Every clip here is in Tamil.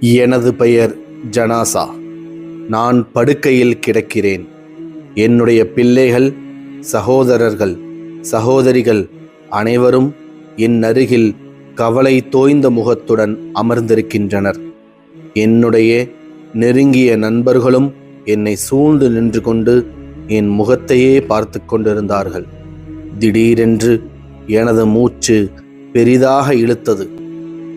எனது பெயர் ஜனாசா. நான் படுக்கையில் கிடக்கிறேன். என்னுடைய பிள்ளைகள் சகோதரர்கள் சகோதரிகள் அனைவரும் என் அருகில் கவலை தோய்ந்த முகத்துடன் அமர்ந்திருக்கின்றனர். என்னுடைய நெருங்கிய நண்பர்களும் என்னை சூழ்ந்து நின்று கொண்டு என் முகத்தையே பார்த்து கொண்டிருந்தார்கள். திடீரென்று எனது மூச்சு பெரிதாக இழுத்தது.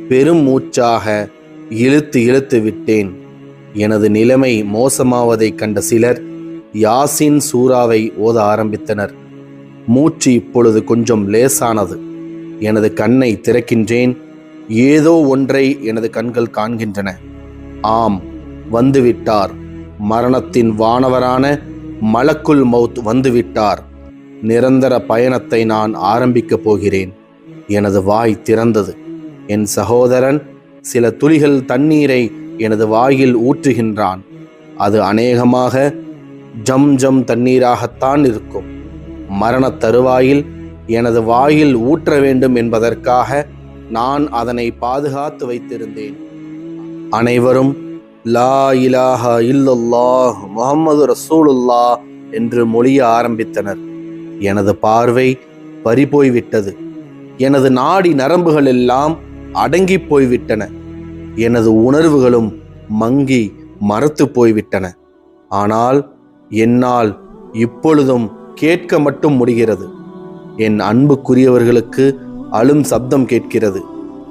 பெரும் மூச்சாக இழுத்து இழுத்து விட்டேன். எனது நிலைமை மோசமாவதைக் கண்ட சிலர் யாசின் சூறாவை ஓத ஆரம்பித்தனர். மூச்சு இப்பொழுது கொஞ்சம் லேசானது. எனது கண்ணை திறக்கின்றேன். ஏதோ ஒன்றை எனது கண்கள் காண்கின்றன. ஆம் வந்துவிட்டார். மரணத்தின் வானவரான மலக்குல் மவுத் வந்துவிட்டார். நிரந்தர பயணத்தை நான் ஆரம்பிக்கப் போகிறேன். எனது வாய் திறந்தது. என் சகோதரன் சில துளிகள் தண்ணீரை எனது வாயில் ஊற்றுகின்றான். அது அநேகமாக ஜம் ஜம் தண்ணீராகத்தான் இருக்கும். மரணத் தருவாயில் எனது வாயில் ஊற்ற வேண்டும் என்பதற்காக நான் அதனை பாதுகாத்து வைத்திருந்தேன். அனைவரும் லா இலாஹா இல்லல்லாஹ் முகமது ரசூலுல்லா என்று மொழிய ஆரம்பித்தனர். எனது பார்வை பறிபோய்விட்டது. எனது நாடி நரம்புகள் எல்லாம் அடங்கி போய்விட்டன. எனது உணர்வுகளும் மங்கி மறுத்து போய்விட்டன. ஆனால் என்னால் இப்பொழுதும் கேட்க மட்டும் முடிகிறது. என் அன்புக்குரியவர்களுக்கு அழும் சப்தம் கேட்கிறது.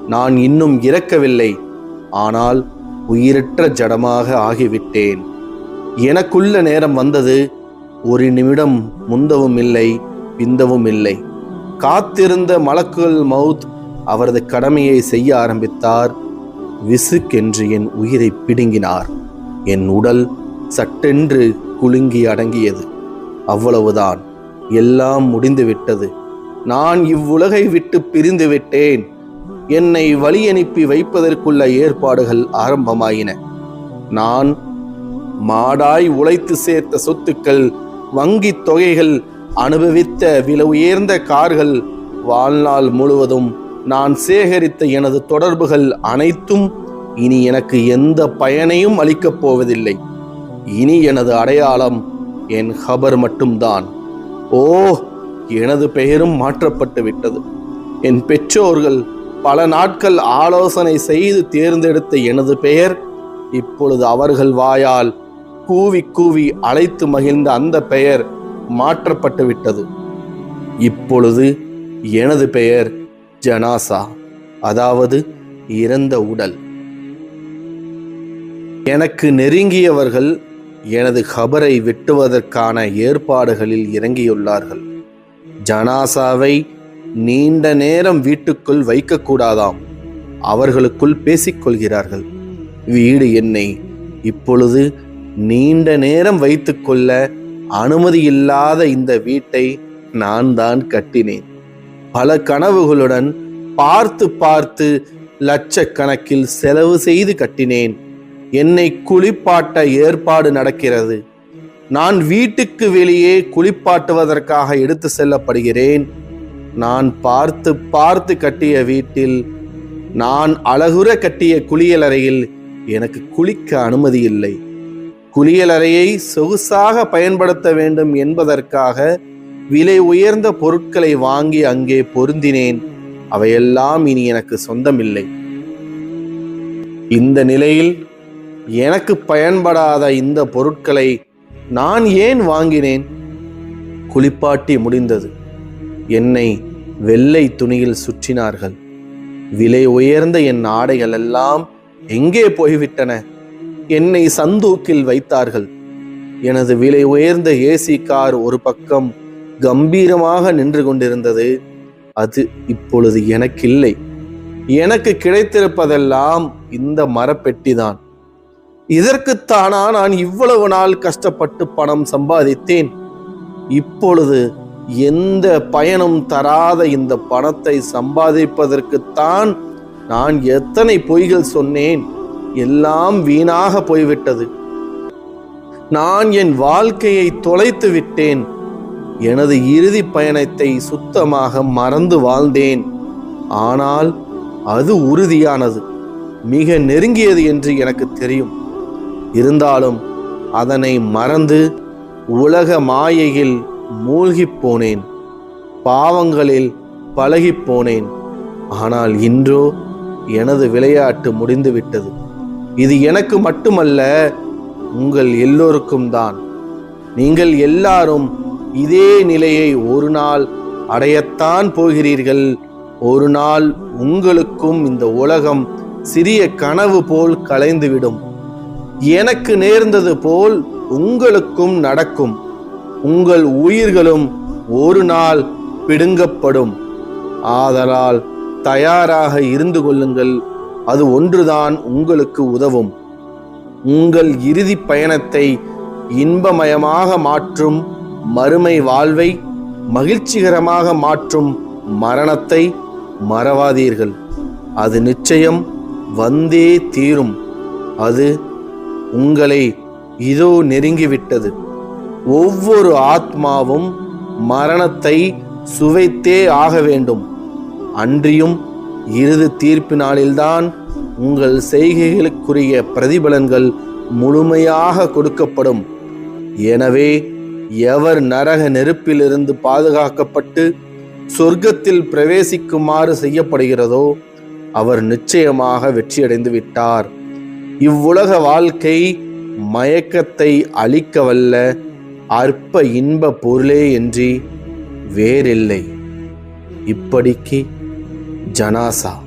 நான் இன்னும் இறக்கவில்லை. ஆனால் உயிரற்ற ஜடமாக ஆகிவிட்டேன். எனக்குள்ள நேரம் வந்தது. ஒரு நிமிடம் முந்தவும் இல்லை பிந்தவும் இல்லை. காத்திருந்த மலக்குல் மவுத் அவரது கடமையை செய்ய ஆரம்பித்தார். விசுக்கென்று என் உயிரை பிடுங்கினார். என் உடல் சட்டென்று குலுங்கி அடங்கியது. அவ்வளவுதான். எல்லாம் முடிந்துவிட்டது. நான் இவ்வுலகை விட்டு பிரிந்து விட்டேன். என்னை வழி அனுப்பி வைப்பதற்குள்ள ஏற்பாடுகள் ஆரம்பமாயின. நான் மாடாய் உழைத்து சேர்த்த சொத்துக்கள் வங்கித் தொகைகள் அனுபவித்த விலை உயர்ந்த கார்கள் வாழ்நாள் முழுவதும் நான் சேகரித்த எனது தொடர்புகள் அனைத்தும் இனி எனக்கு எந்த பயனையும் அளிக்கப் போவதில்லை. இனி எனது அடையாளம் என் ஹபர் மட்டும்தான். ஓ எனது பெயரும் மாற்றப்பட்டு விட்டது. என் பெற்றோர்கள் பல நாட்கள் ஆலோசனை செய்து தேர்ந்தெடுத்த எனது பெயர் இப்பொழுது அவர்கள் வாயால் கூவி கூவி அழைத்து மகிழ்ந்த அந்த பெயர் மாற்றப்பட்டு விட்டது. இப்பொழுது எனது பெயர் ஜனாசா அதாவது இறந்த உடல். எனக்கு நெருங்கியவர்கள் எனது கபரை வெட்டுவதற்கான ஏற்பாடுகளில் இறங்கியுள்ளார்கள். ஜனாசாவை நீண்ட நேரம் வீட்டுக்குள் வைக்கக்கூடாதாம். அவர்களுக்குள் பேசிக்கொள்கிறார்கள். வீடு என்னை இப்பொழுது நீண்ட நேரம் வைத்துக்கொள்ள அனுமதி இல்லாத இந்த வீட்டை நான் தான் கட்டினேன். பல கனவுகளுடன் பார்த்து பார்த்து லட்சக்கணக்கில் செலவு செய்து கட்டினேன். என்னை குளிப்பாட்ட ஏற்பாடு நடக்கிறது. நான் வீட்டுக்கு வெளியே குளிப்பாட்டுவதற்காக எடுத்து செல்லப்படுகிறேன். நான் பார்த்து பார்த்து கட்டிய வீட்டில் நான் அழகுற கட்டிய குளியலறையில் எனக்கு குளிக்க அனுமதி இல்லை. குளியலறையை சொகுசாக பயன்படுத்த வேண்டும் என்பதற்காக விலை உயர்ந்த பொருட்களை வாங்கி அங்கே பொருந்தினேன். அவையெல்லாம் இனி எனக்கு சொந்தமில்லை. இந்த நிலையில் எனக்கு பயன்படாத இந்த பொருட்களை நான் ஏன் வாங்கினேன்? குளிப்பாட்டி முடிந்தது. என்னை வெள்ளை துணியில் சுற்றினார்கள். விலை உயர்ந்த என் ஆடைகள் எல்லாம் எங்கே போய்விட்டன? என்னை சந்தூக்கில் வைத்தார்கள். எனது விலை உயர்ந்த ஏசி கார் ஒரு பக்கம் கம்பீரமாக நின்று கொண்டிருந்தது. அது இப்பொழுது எனக்கில்லை. எனக்கு கிடைத்திருப்பதெல்லாம் இந்த மரப்பெட்டிதான். இதற்குத்தானா நான் இவ்வளவு நாள் கஷ்டப்பட்டு பணம் சம்பாதித்தேன். இப்பொழுது எந்த பயனும் தராத இந்த பணத்தை சம்பாதிப்பதற்குத்தான் நான் எத்தனை பொய்கள் சொன்னேன். எல்லாம் வீணாக போய்விட்டது. நான் என் வாழ்க்கையை தொலைத்து விட்டேன் எனது இறுதி பயணத்தை சுத்தமாக மறந்து வாழ்ந்தேன். ஆனால் அது உறுதியானது. மிக நெருங்கியது என்று எனக்கு தெரியும். இருந்தாலும் அதனை மறந்து உலக மாயையில் மூழ்கிப் போனேன். பாவங்களில் பழகிப் போனேன். ஆனால் இன்றோ எனது விளையாட்டு முடிந்துவிட்டது. இது எனக்கு மட்டுமல்ல உங்கள் எல்லோருக்கும் தான். நீங்கள் எல்லாரும் இதே நிலையை ஒரு நாள் அடையத்தான் போகிறீர்கள். ஒரு நாள் உங்களுக்கும் இந்த உலகம் சிறிய கனவு போல் கலைந்துவிடும். எனக்கு நேர்ந்தது போல் உங்களுக்கும் நடக்கும். உங்கள் உயிர்களும் ஒரு நாள் பிடுங்கப்படும். ஆதலால் தயாராக இருந்து கொள்ளுங்கள். அது ஒன்றுதான் உங்களுக்கு உதவும். உங்கள் இறுதி பயணத்தை இன்பமயமாக மாற்றும் மறுமை வாழ்வை மகிழ்ச்சிகரமாக மாற்றும் மரணத்தை மறவாதீர்கள். அது நிச்சயம் வந்தே தீரும். அது உங்களை இதோ நெருங்கிவிட்டது. ஒவ்வொரு ஆத்மாவும் மரணத்தை சுவைத்தே ஆக வேண்டும். அன்றியும் இறுதி தீர்ப்பினாலில்தான் உங்கள் செய்கைகளுக்குரிய பிரதிபலன்கள் முழுமையாக கொடுக்கப்படும். எனவே எவர் நரக நெருப்பிலிருந்து பாதுகாக்கப்பட்டு சொர்க்கத்தில் பிரவேசிக்குமாறு செய்யப்படுகிறதோ அவர் நிச்சயமாக வெற்றியடைந்து விட்டார். இவ்வுலக வாழ்க்கை மயக்கத்தை அழிக்கவல்ல அற்ப இன்ப பொருளே என்று வேறில்லை. இப்படிக்கு ஜனாசா.